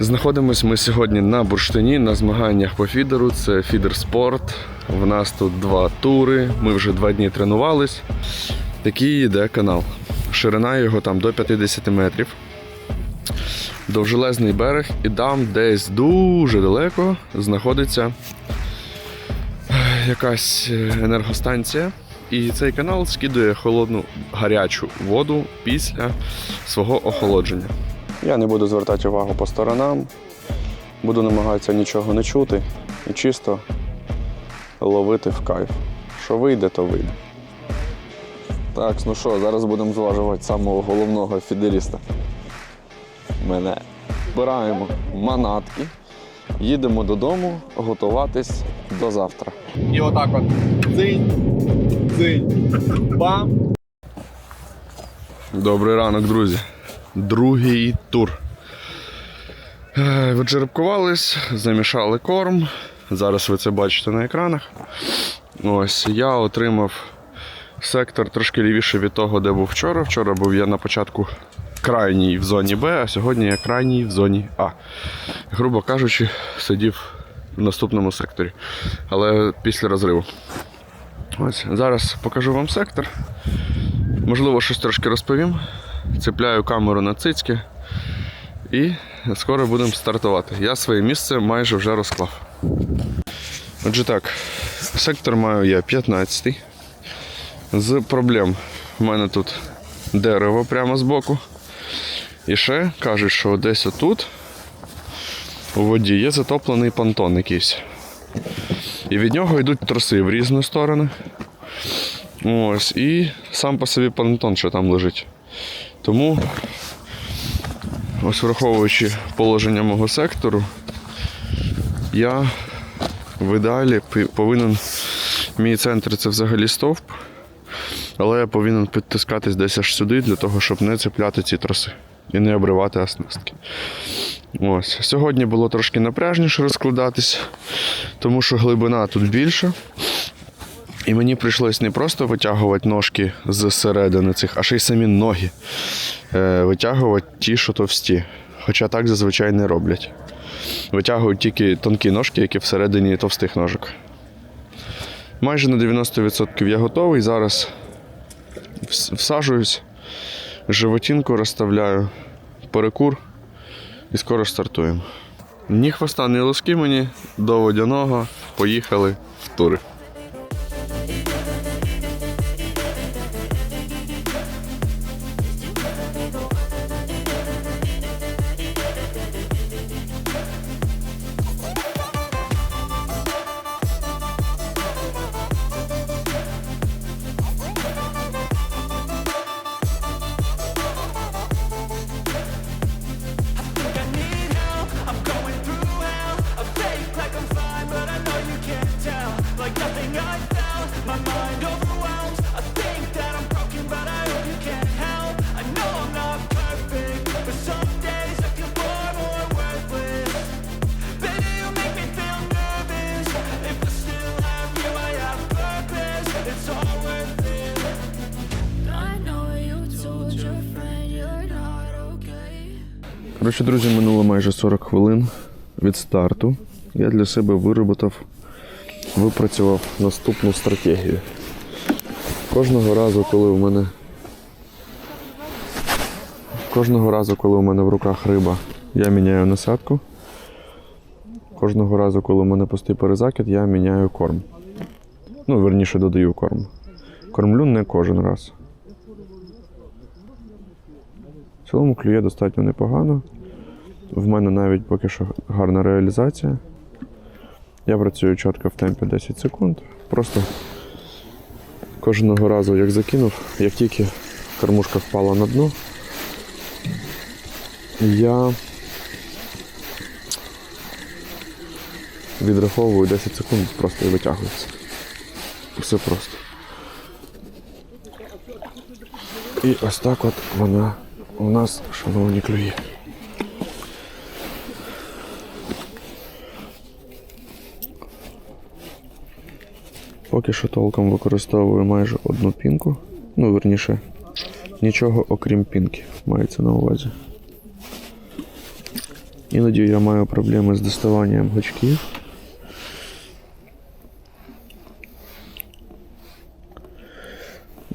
Знаходимось ми сьогодні на бурштині на змаганнях по фідеру. Це фідер спорт. В нас тут два тури. Ми вже два дні тренувались. Такий йде канал. Ширина його там до 50 метрів. Довжелезний берег, і там десь дуже далеко знаходиться е, якась е, енергостанція. І цей канал скидує холодну гарячу воду після свого охолодження. Я не буду звертати увагу по сторонам, буду намагатися нічого не чути і чисто ловити в кайф. Що вийде, то вийде. Так, ну що, зараз будемо зважувати самого головного фідеріста. Мене. Збираємо манатки, їдемо додому готуватись до завтра. І отак от дзинь, дзинь, бам. Добрий ранок, друзі. Другий тур. Е, Віджеребкувались, замішали корм. Зараз ви це бачите на екранах. Ось я отримав сектор трошки лівіше від того, де був вчора. Вчора був я на початку крайній в зоні Б, а сьогодні я крайній в зоні А. Грубо кажучи, сидів в наступному секторі, але після розриву. Ось зараз покажу вам сектор. Можливо, щось трошки розповім. Цепляю камеру на цицьки і скоро будемо стартувати. Я своє місце майже вже розклав. Отже так, сектор маю я 15 З проблем в мене тут дерево прямо збоку. І ще кажуть, що десь отут у воді є затоплений понтон якийсь. І від нього йдуть троси в різні сторони. Ось, і сам по собі понтон, що там лежить. Тому, ось враховуючи положення мого сектору, я в ідеалі повинен. Мій центр це взагалі стовп, але я повинен підтискатись десь аж сюди для того, щоб не цепляти ці троси і не обривати оснастки. Ось. Сьогодні було трошки напряжніше розкладатись, тому що глибина тут більша. І мені прийшлось не просто витягувати ножки з середини цих, а ще й самі ноги е, витягувати ті, що товсті. Хоча так зазвичай не роблять. Витягують тільки тонкі ножки, які всередині товстих ножок. Майже на 90% я готовий. Зараз всаджуюсь, животинку розставляю, перекур і скоро стартуємо. Ні хвоста, ні лоски мені до водяного. Поїхали в тури. Коротше, друзі, минуло майже 40 хвилин від старту. Я для себе вироботав, випрацював наступну стратегію. Кожного разу, коли у мене. Кожного разу, коли у мене в руках риба, я міняю насадку. Кожного разу, коли у мене пустий перезакид, я міняю корм. Ну, верніше додаю корм. Кормлю не кожен раз. В цілому клює достатньо непогано. В мене навіть поки що гарна реалізація. Я працюю чітко в темпі 10 секунд. Просто кожного разу, як закинув, як тільки кормушка впала на дно, я відраховую 10 секунд просто і витягується. Все просто. І ось так от вона у нас, шановні клює. Поки що толком використовую майже одну пінку. Ну, верніше, нічого окрім пінки мається на увазі. Іноді я маю проблеми з доставанням гачків.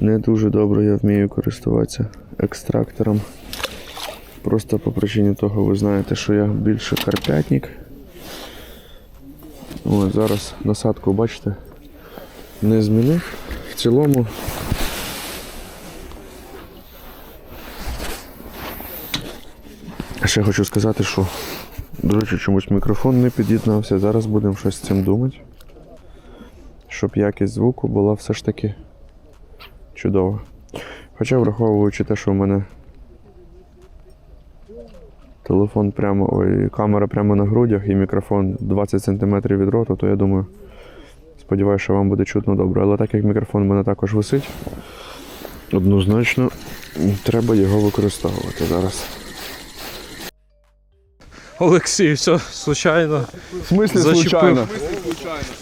Не дуже добре я вмію користуватися екстрактором. Просто по причині того, ви знаєте, що я більше карпятник. Ось зараз насадку, бачите, не змінив. В цілому Ще хочу сказати, що, до речі, чомусь мікрофон не під'єднався. Зараз будемо щось з цим думати. Щоб якість звуку була все ж таки чудова. Хоча враховуючи те, що в мене телефон прямо, ой, камера прямо на грудях і мікрофон 20 см від роту, то я думаю, сподіваюся, що вам буде чутно добре. Але так як мікрофон в мене також висить, однозначно треба його використовувати зараз. Олексій, все случайно. В смислі Зачепив. случайно?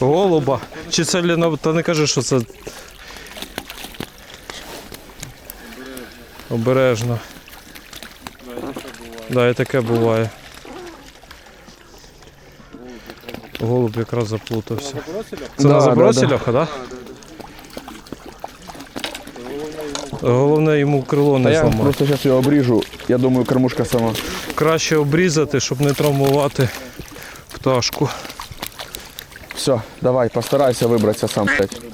Голуба. Чи це Ліна, та не кажи, що це. Обережно. Да, і таке буває. Голуб якраз заплутався. Це Да, на забросі да, да. Так? Головне йому крило не не я просто зараз його обріжу. Я думаю, кормушка сама. Краще обрізати, щоб не травмувати пташку. Все, давай, постарайся вибратися сам. блядь.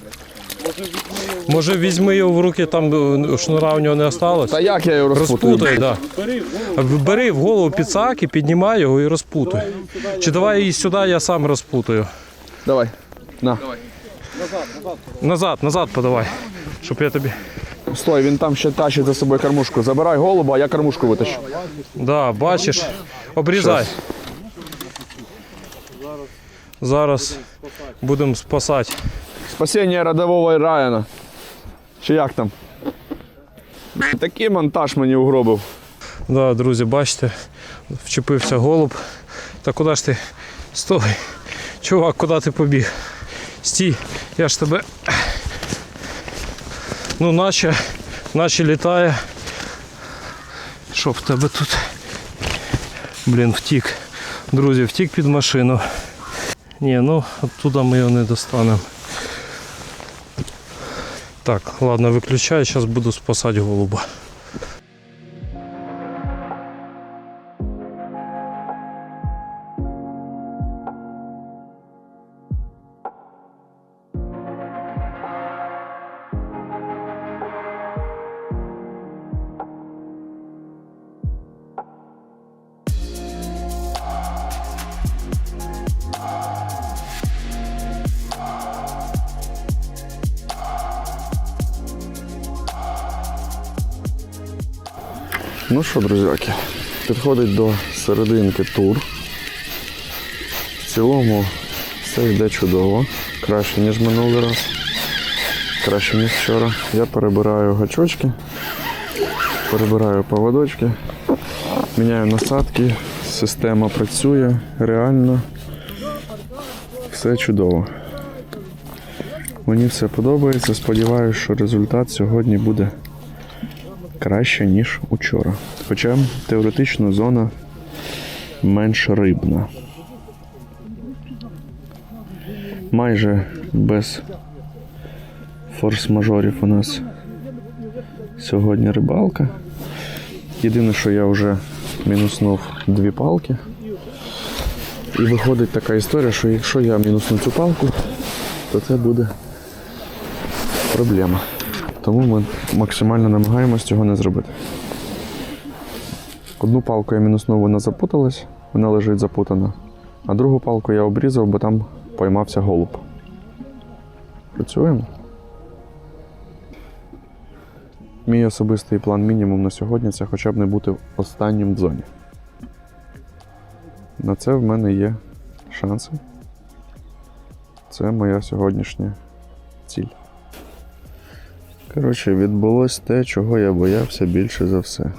Може візьми його в руки, там е, шнура у нього не осталось? Та як я його розпутаю? Розпутай. Да. Бери в голову підсак і піднімай його і розпутай. Чи давай її сюди, я сам розпутаю. Давай. На. Назад, назад подавай. Щоб я тобі. Стой, він там ще тащить за собою кормушку. Забирай голуба, а я кормушку витащу. Да, бачиш. Обрізай. Зараз будемо спасати. Спасіння родового Райана. Чи як там? Такий монтаж мені угробив. Да, друзі, бачите, вчепився голуб. Та куди ж ти? Стой. Чувак, куди ти побіг? Стій, я ж тебе. Ну, наче, наче літає. Що в тебе тут? Блін, втік. Друзі, втік під машину. Ні, ну оттуда ми його не достанемо. Так, ладно, виключаю, зараз буду спасати голуба. Ну що, друзяки, підходить до серединки тур. В цілому все йде чудово. Краще, ніж минулий раз. Краще, ніж вчора. Я перебираю гачочки, перебираю поводочки, міняю насадки, система працює реально. Все чудово. Мені все подобається. Сподіваюся, що результат сьогодні буде краще, ніж учора. Хоча теоретично зона менш рибна. Майже без форс-мажорів у нас сьогодні рибалка. Єдине, що я вже мінуснув дві палки. І виходить така історія, що якщо я мінусну цю палку, то це буде проблема. Тому ми максимально намагаємось цього не зробити. Одну палку я мінуснув, вона запуталась, вона лежить запутана. А другу палку я обрізав, бо там поймався голуб. Працюємо. Мій особистий план мінімум на сьогодні це хоча б не бути останнім в зоні. На це в мене є шанси. Це моя сьогоднішня ціль. Коротше, відбулось те, чого я боявся більше за все.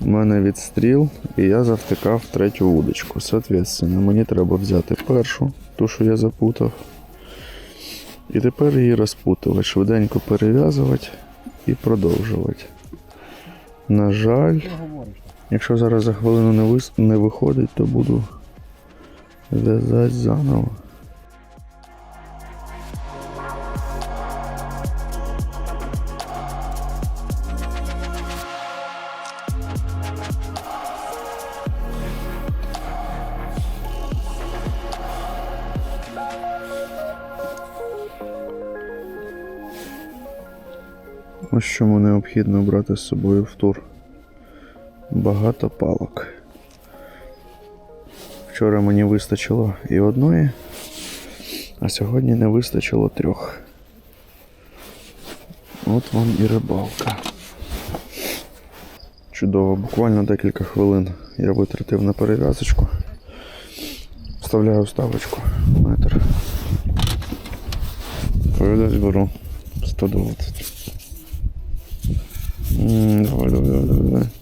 У мене відстріл, і я завтикав третю удочку. Соответственно, мені треба взяти першу, ту, що я запутав. І тепер її розпутувати, швиденько перев'язувати і продовжувати. На жаль, Якщо зараз за хвилину не виходить, то буду в'язати заново. Ось чому необхідно брати з собою в тур. Багато палок. Вчора мені вистачило і одної, а сьогодні не вистачило трьох. От вам і рибалка. Чудово, буквально декілька хвилин я витратив на перев'язочку. Вставляю вставочку. Метр. Повідець беру 120. М, Давай, давай, давай, давай, давай.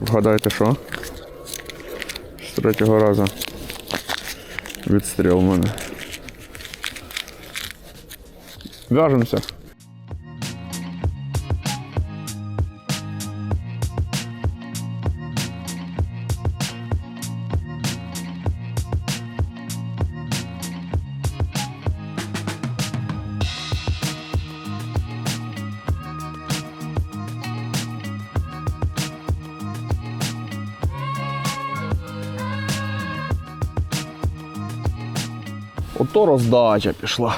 Вгадайте, що? З третього разу. Відстріл в мене. В'яжемося. Ото роздача пішла.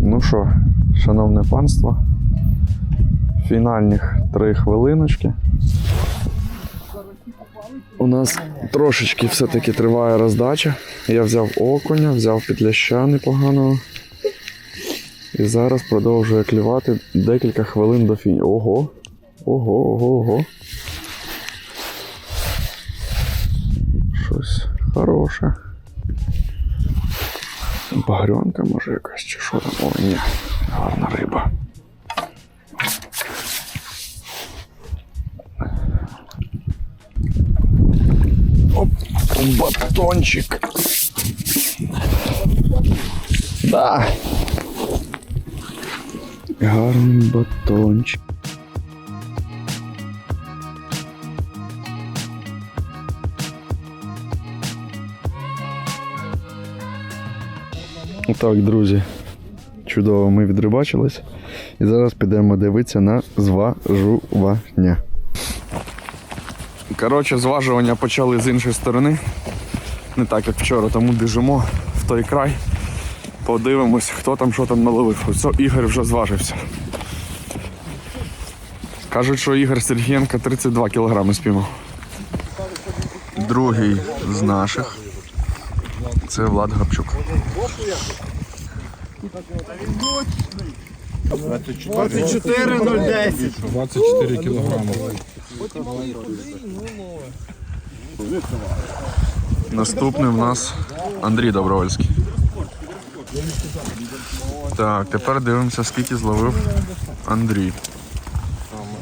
Ну що, шановне панство, фінальних три хвилиночки. У нас трошечки все-таки триває роздача. Я взяв окуня, взяв підляща непоганого. І зараз продовжує клювати декілька хвилин до фіні. Ого! Ого, ого, ого. Щось хороше. Багрянка може якась чи там? О, ні, гарна риба. Оп, батончик. Да. Гарний батончик. Так, друзі, чудово, ми відрибачились. І зараз підемо дивитися на зважування. Коротше, зважування почали з іншої сторони. Не так, як вчора, тому біжимо в той край. Подивимось, хто там що там наловив. Все, Ігор вже зважився. Кажуть, що Ігор Сергієнко 32 кілограми спіймав. Другий з наших. Це Влад Гапчук. 24010. 24 кілограми. Наступний в нас Андрій Добровольський. Так, тепер дивимося, скільки зловив Андрій.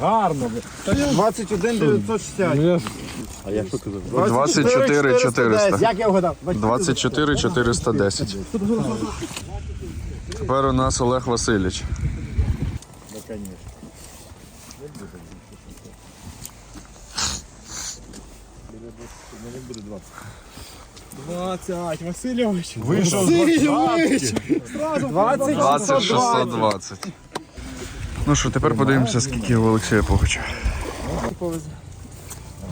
Гарно. 21 960. Ну, я 24 400. Як я вгадав? 24 410. Тепер у нас Олег Васильович. 20, Васильович. вийшов з Васильович. 20, 20 620. Ну що, тепер подивимося, скільки у Олексія Погача.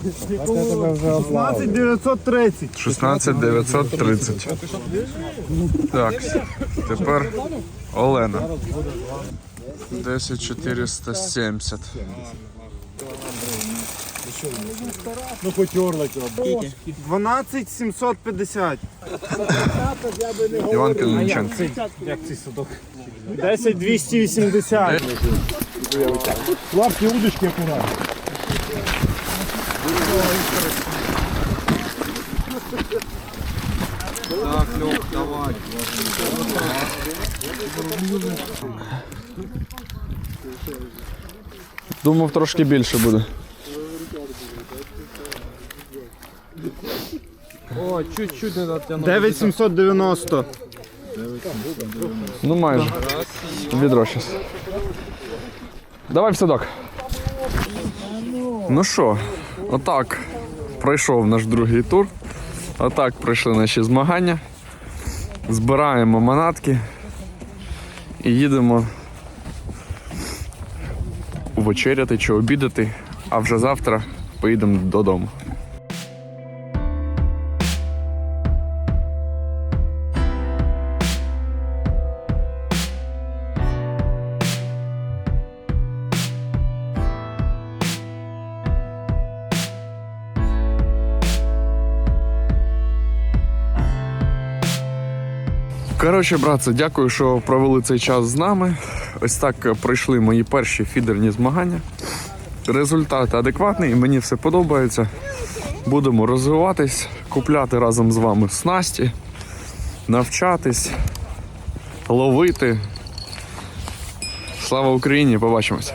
16 930. 16 930. Так, тепер Олена. 10 470. Ну потерла цього. 12 750. Іван Калінченко. Як цей садок? 10 280. Хлопці, удочки акуратно. Так, Льох, давай. Думав, трошки більше буде. О, чуть-чуть не дотягнув. 9790. Ну майже. Відро щас. Давай в садок. Ну що, отак пройшов наш другий тур. Отак пройшли наші змагання. Збираємо манатки і їдемо вечеряти чи обідати, а вже завтра поїдемо додому. Коротше, братці, дякую, що провели цей час з нами. Ось так пройшли мої перші фідерні змагання. Результат адекватний, мені все подобається. Будемо розвиватись, купляти разом з вами снасті, навчатись, ловити. Слава Україні! Побачимось!